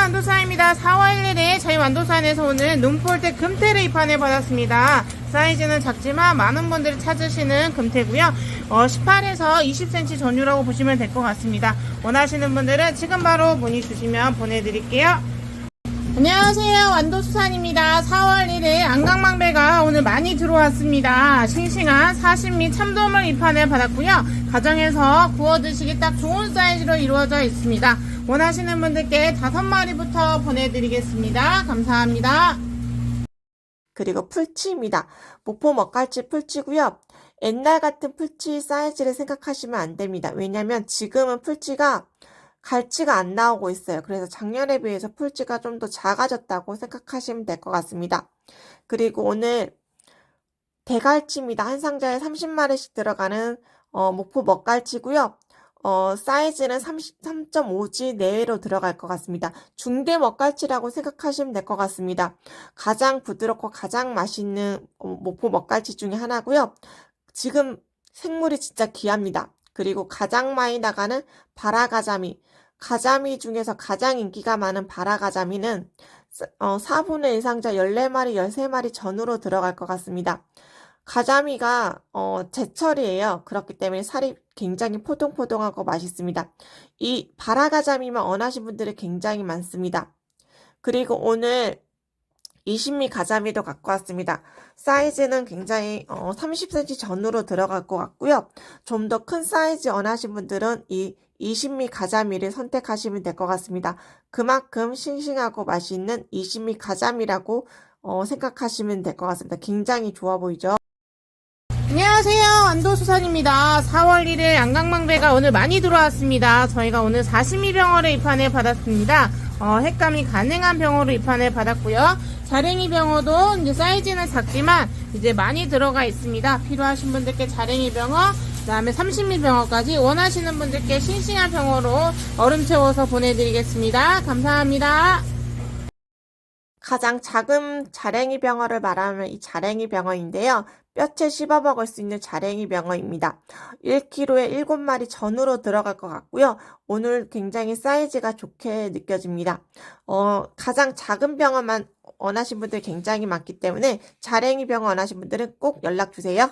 완도사입니다. 4월 1일에 저희 완도산에서 오는 눈볼때 금태를 입안해 받았습니다. 사이즈는 작지만 많은 분들이 찾으시는 금태고요. 어, 18에서 20cm 전유라고 보시면 될 것 같습니다. 원하시는 분들은 지금 바로 문의 주시면 보내드릴게요. 안녕하세요. 완도수산입니다. 4월 1일 안강망배가 오늘 많이 들어왔습니다. 싱싱한 사심 및 참돔을 입안해 받았고요. 가정에서 구워 드시기 딱 좋은 사이즈로 이루어져 있습니다. 원하시는 분들께 다섯 마리부터 보내드리겠습니다. 감사합니다. 그리고 풀치입니다. 목포 먹갈치 풀치고요. 옛날 같은 풀치 사이즈를 생각하시면 안 됩니다. 왜냐면 지금은 풀치가 갈치가 안 나오고 있어요. 그래서 작년에 비해서 풀치가 좀 더 작아졌다고 생각하시면 될 것 같습니다. 그리고 오늘 대갈치입니다. 한 상자에 30마리씩 들어가는 어, 목포 먹갈치고요. 어, 사이즈는 3.5G 내외로 들어갈 것 같습니다. 중대 먹갈치라고 생각하시면 될 것 같습니다. 가장 부드럽고 가장 맛있는 어, 목포 먹갈치 중에 하나고요. 지금 생물이 진짜 귀합니다. 그리고 가장 많이 나가는 바라가자미. 가자미 중에서 가장 인기가 많은 바라가자미는 어, 4분의 1 상자 14마리, 13마리 전후로 들어갈 것 같습니다. 가자미가 어, 제철이에요. 그렇기 때문에 살이 굉장히 포동포동하고 맛있습니다. 이 바라가자미만 원하신 분들이 굉장히 많습니다. 그리고 오늘 20미 가자미도 갖고 왔습니다. 사이즈는 굉장히 어, 30cm 전후로 들어갈 것 같고요. 좀 더 큰 사이즈 원하신 분들은 이 20미 가자미를 선택하시면 될 것 같습니다. 그만큼 싱싱하고 맛있는 20미 가자미라고 어, 생각하시면 될 것 같습니다. 굉장히 좋아 보이죠? 안녕하세요. 안도수산입니다. 4월 1일 안강망배가 오늘 많이 들어왔습니다. 저희가 오늘 42병어를 입안해 받았습니다. 어, 핵감이 가능한 병어로 입안해 받았고요. 자랭이 병어도 이제 사이즈는 작지만 이제 많이 들어가 있습니다. 필요하신 분들께 자랭이 병어, 그 다음에 30미 병어까지 원하시는 분들께 싱싱한 병어로 얼음 채워서 보내드리겠습니다. 감사합니다. 가장 작은 자랭이 병어를 말하면 이 자랭이 병어인데요. 뼈채 씹어 먹을 수 있는 자랭이 병어입니다. 1kg에 7마리 전후로 들어갈 것 같고요. 오늘 굉장히 사이즈가 좋게 느껴집니다. 어, 가장 작은 병어만 원하신 분들 굉장히 많기 때문에 자랭이 병어 원하신 분들은 꼭 연락 주세요.